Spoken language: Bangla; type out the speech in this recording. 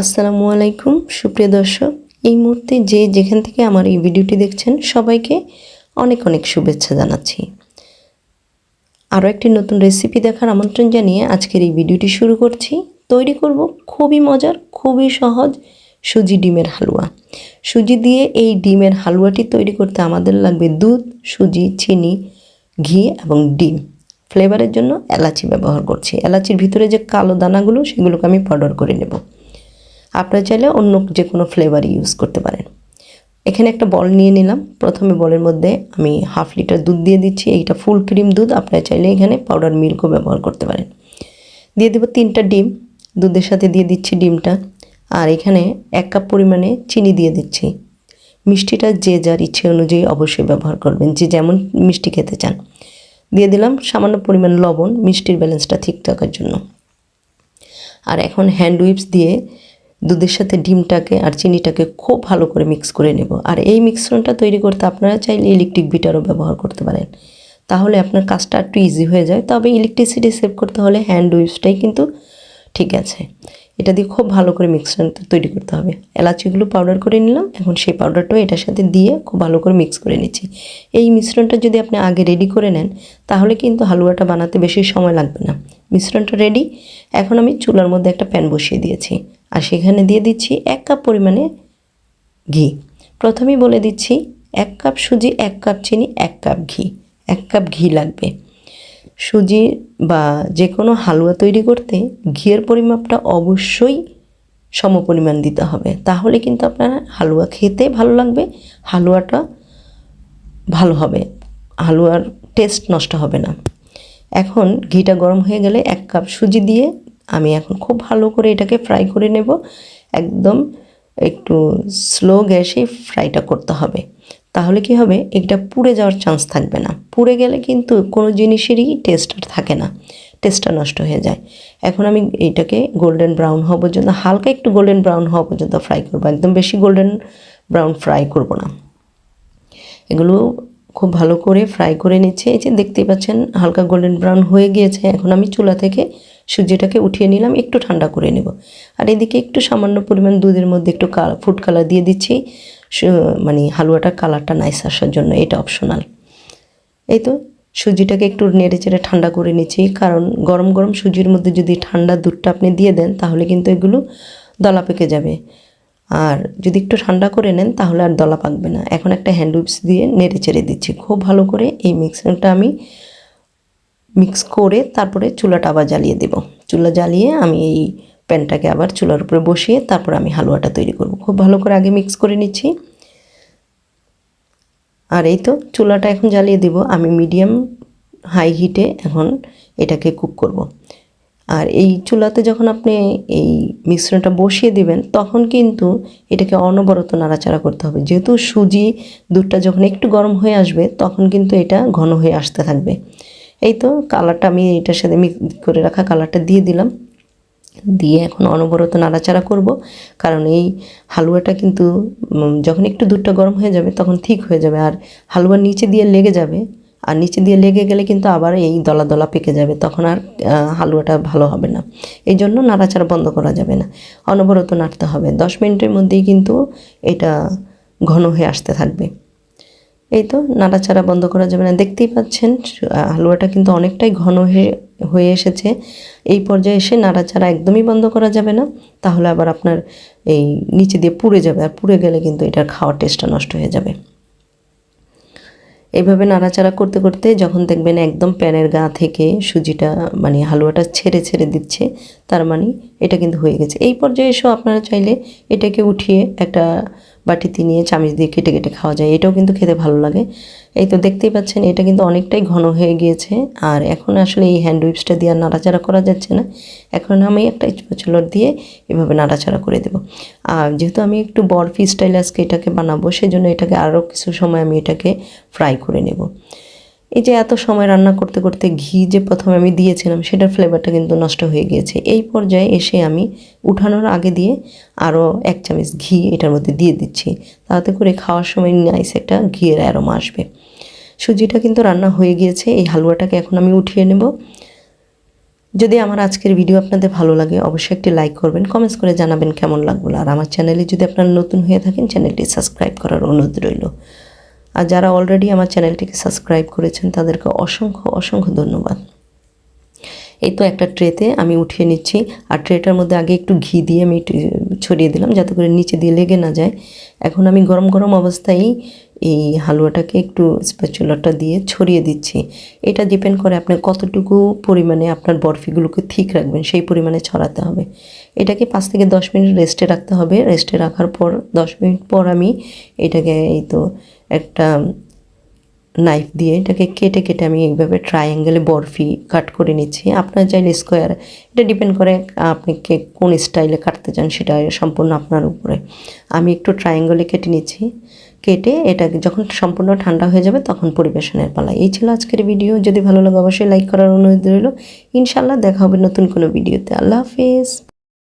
আসসালামু আলাইকুম, সুপ্রিয় দর্শক। এই মুহূর্তে যে যেখান থেকে আমার এই ভিডিওটি দেখছেন, সবাইকে অনেক অনেক শুভেচ্ছা জানাচ্ছি। আরও একটি নতুন রেসিপি দেখার আমন্ত্রণ জানিয়ে আজকের এই ভিডিওটি শুরু করছি। তৈরি করব খুবই মজার, খুবই সহজ সুজি ডিমের হালুয়া। সুজি দিয়ে এই ডিমের হালুয়াটি তৈরি করতে আমাদের লাগবে দুধ, সুজি, চিনি, ঘি এবং ডিম। ফ্লেভারের জন্য এলাচি ব্যবহার করছি। এলাচির ভিতরে যে কালো দানাগুলো, সেগুলোকে আমি পাউডার করে নেব। আপনারা চাইলে অন্য যে কোনো ফ্লেভার ইউজ করতে পারেন। এখানে একটা বল নিয়ে নিলাম। প্রথমে বলের মধ্যে আমি হাফ লিটার দুধ দিয়ে দিচ্ছি। এইটা ফুল ক্রিম দুধ। আপনারা চাইলে এখানে পাউডার মিল্কও ব্যবহার করতে পারেন। দিয়ে দেবো তিনটা ডিম। দুধের সাথে দিয়ে দিচ্ছি ডিমটা। আর এখানে এক কাপ পরিমাণে চিনি দিয়ে দিচ্ছি। মিষ্টিটা যে যার ইচ্ছে অনুযায়ী অবশ্যই ব্যবহার করবেন। যে যেমন মিষ্টি খেতে চান। দিয়ে দিলাম সামান্য পরিমাণ লবণ। মিষ্টির ব্যালেন্সটা ঠিক থাকার জন্য। আর এখন হ্যান্ড উইপস দিয়ে দুধের সাথে ডিমটাকে আর চিনিটাকে খুব ভালো করে মিক্স করে নেব। আর এই মিশ্রণটা তৈরি করতে আপনারা চাইলে ইলেকট্রিক বিটারও ব্যবহার করতে পারেন। তাহলে আপনার কাজটা একটু ইজি হয়ে যায়। তবে ইলেকট্রিসিটি সেভ করতে হলে হ্যান্ড উইপসটাই কিন্তু ঠিক আছে। এটা দিয়ে খুব ভালো করে মিক্সচারটা তৈরি করতে হবে। এলাচিগুলো পাউডার করে নিলাম। এখন সেই পাউডারটাও এটার সাথে দিয়ে খুব ভালো করে মিক্স করে নিচ্ছি। এই মিশ্রণটা যদি আপনি আগে রেডি করে নেন, তাহলে কিন্তু হালুয়াটা বানাতে বেশি সময় লাগবে না। মিশ্রণটা রেডি এখন আমি চুলার মধ্যে একটা প্যান বসিয়ে দিয়েছি। আর সেখানে দিয়ে দিচ্ছি এক কাপ পরিমাণে ঘি। প্রথমেই বলে দিচ্ছি এক কাপ সুজি, এক কাপ চিনি, এক কাপ ঘি। এক কাপ ঘি লাগবে। সুজি বা যে কোনো হালুয়া তৈরি করতে ঘিয়ের পরিমাপটা অবশ্যই সমপরিমাণ দিতে হবে। তাহলে কিন্তু আপনার হালুয়া খেতে ভালো লাগবে, হালুয়াটা ভালো হবে, হালুয়ার টেস্ট নষ্ট হবে না। এখন ঘিটা গরম হয়ে গেলে এক কাপ সুজি দিয়ে আমি এখন খুব ভালো করে এটাকে ফ্রাই করে নেব। একদম একটু স্লো গ্যাসে ফ্রাইটা করতে হবে। তাহলে কি হবে? এটা পুড়ে যাওয়ার চান্স থাকবে না। পুড়ে গেলে কিন্তু কোনো জিনিসেরই টেস্ট আর থাকে না। টেস্টটা নষ্ট হয়ে যায়। এখন আমি এইটাকে গোল্ডেন ব্রাউন হওয়া পর্যন্ত, হালকা একটু গোল্ডেন ব্রাউন হওয়া পর্যন্ত ফ্রাই করব। একদম বেশি গোল্ডেন ব্রাউন ফ্রাই করব না। এগুলো খুব ভালো করে ফ্রাই করে নিচ্ছে। এই যে দেখতেই পাচ্ছেন, হালকা গোল্ডেন ব্রাউন হয়ে গিয়েছে। এখন আমি চুলা থেকে সুজিটাকে উঠিয়ে নিলাম, একটু ঠান্ডা করে নেব। আর এদিকে একটু সামান্য পরিমাণ দুধের মধ্যে একটু ফুড কালার দিয়ে দিচ্ছি। মানে হালুয়াটার কালারটা নাইস আসার জন্য এটা অপশনাল এই তো সুজিটাকে একটু নেড়ে চেড়ে ঠান্ডা করে নিচ্ছি। কারণ গরম গরম সুজির মধ্যে যদি ঠান্ডা দুধটা আপনি দিয়ে দেন, তাহলে কিন্তু এগুলো দলা পেকে যাবে। আর যদি একটু ঠান্ডা করে নেন, তাহলে আর দলা পাকবে না। এখন একটা হ্যান্ড উইপস দিয়ে নেড়ে চেড়ে দিচ্ছি। খুব ভালো করে এই মিক্সারটা আমি মিক্স করে তারপরে চুলাটা আবার জ্বালিয়ে দেব। চুলা জ্বালিয়ে আমি এই প্যানটাকে আবার চুলার উপরে বসিয়ে তারপর আমি হালুয়াটা তৈরি করব। খুব ভালো করে আগে মিক্স করে নিচ্ছি। আর এই তো চুলাটা এখন জ্বালিয়ে দেব। আমি মিডিয়াম হাই হিটে এখন এটাকে কুক করব। আর এই চুলাতে যখন আপনি এই মিশ্রণটা বসিয়ে দিবেন, তখন কিন্তু এটাকে অনবরত নাড়াচাড়া করতে হবে। যেহেতু সুজি দুধটা যখন একটু গরম হয়ে আসবে, তখন কিন্তু এটা ঘন হয়ে আসতে থাকবে। এই তো কালারটা আমি এটার সাথে মিক্স করে রাখা কালারটা দিয়ে দিলাম। দিয়ে এখন অনবরত নাড়াচাড়া করব, কারণ এই হালুয়াটা কিন্তু যখন একটু দুধটা গরম হয়ে যাবে তখন ঠিক হয়ে যাবে। আর হালুয়ার নিচে দিয়ে লেগে যাবে, আর নিচে দিয়ে লেগে গেলে কিন্তু আবার এই দলা দলা পেকে যাবে, তখন আর হালুয়াটা ভালো হবে না। এই জন্য নাড়াচাড়া বন্ধ করা যাবে না। অনবরত নাড়তে হবে। দশ মিনিটের মধ্যেই কিন্তু এটা ঘন হয়ে আসতে থাকবে। এই তো নাড়াচাড়া বন্ধ করা যাবে না। দেখতেই পাচ্ছেন হালুয়াটা কিন্তু অনেকটাই ঘন হয়ে হয়ে এসেছে। এই পর্যায়ে এসে নাড়াচাড়া একদমই বন্ধ করা যাবে না। তাহলে আবার আপনার এই নিচে দিয়ে পুড়ে যাবে। আর পুড়ে গেলে কিন্তু এটার খাওয়ার টেস্টটা নষ্ট হয়ে যাবে। এইভাবে নাড়াচাড়া করতে করতে যখন দেখবেন একদম প্যানের গা থেকে সুজিটা মানে হালুয়াটা ছেড়ে ছেড়ে দিচ্ছে, তার মানে এটা কিন্তু হয়ে গেছে। এই পর্যায়ে এসেও আপনারা চাইলে এটাকে উঠিয়ে একটা বাটিতে নিয়ে চামিচ দিয়ে কেটে কেটে খাওয়া যায়। এটাও কিন্তু খেতে ভালো লাগে। এই তো দেখতেই পাচ্ছেন, এটা কিন্তু অনেকটাই ঘন হয়ে গিয়েছে। আর এখন আসলে এই হ্যান্ড উইপসটা দিয়ে আর নাড়াচাড়া করা যাচ্ছে না। এখন আমি একটা স্প্যাচুলার দিয়ে এভাবে নাড়াচাড়া করে দেবো। আর যেহেতু আমি একটু বরফি স্টাইল আজকে এটাকে বানাবো, সেজন্য এটাকে আরও কিছু সময় আমি এটাকে ফ্রাই করে নেব। এই যে এত সময় রান্না করতে করতে ঘি যে প্রথমে আমি দিয়েছিলাম, সেটার ফ্লেভারটা কিন্তু নষ্ট হয়ে গিয়েছে। এই পর্যায়ে এসে আমি উঠানোর আগে দিয়ে আরও এক চামচ ঘি এটার মধ্যে দিয়ে দিচ্ছি। তাতে করে খাওয়ার সময় নাইস একটা ঘিয়ের অ্যারোমা আসবে। সুজিটা কিন্তু রান্না হয়ে গিয়েছে, এই হালুয়াটাকে এখন আমি উঠিয়ে নেব। যদি আমার আজকের ভিডিও আপনাদের ভালো লাগে, অবশ্যই একটি লাইক করবেন কমেন্টস করে জানাবেন কেমন লাগল। আর আমার চ্যানেলে যদি আপনারা নতুন হয়ে থাকেন চ্যানেলটি সাবস্ক্রাইব করার অনুরোধ রইল। আর যারা অলরেডি আমার চ্যানেলটিকে সাবস্ক্রাইব করেছেন, তাদেরকে অসংখ্য অসংখ্য ধন্যবাদ। এই তো একটা ট্রেতে আমি উঠিয়ে নিচ্ছি। আর ট্রেটার মধ্যে আগে একটু ঘি দিয়ে আমি ছড়িয়ে দিলাম যাতে করে নিচে দিয়ে লেগে না যায়। এখন আমি গরম গরম অবস্থায় এই হালুয়াটাকে একটু স্প্যাচুলাটা দিয়ে ছড়িয়ে দিচ্ছি। এটা ডিপেন্ড করে আপনি কতটুকু পরিমাণে আপনার বরফিগুলোকে ঠিক রাখবেন, সেই পরিমাণে ছড়াতে হবে। এটাকে পাঁচ থেকে দশ মিনিট রেস্টে রাখতে হবে। রেস্টে রাখার পর, দশ মিনিট পর আমি এটাকে এই তো একটা নাইফ দিয়ে এটাকে কেটে কেটে আমি এইভাবে ট্রায়াঙ্গেলে বরফি কাট করে নিচ্ছি। আপনার চাইলে স্কোয়ার এটা ডিপেন্ড করে আপনি কে কোন স্টাইলে কাটতে চান, সেটা সম্পূর্ণ আপনার উপরে। আমি একটু ট্রায়াঙ্গলে কেটে নিচ্ছি। কেটে এটা যখন সম্পূর্ণ ঠান্ডা হয়ে যাবে, তখন পরিবেশনের পালা। এই ছিল আজকের ভিডিও যদি ভালো লাগে, অবশ্যই লাইক করার অনুরোধ রইল। ইনশাল্লাহ দেখা হবে নতুন কোনো ভিডিওতে আল্লাহ হাফিজ।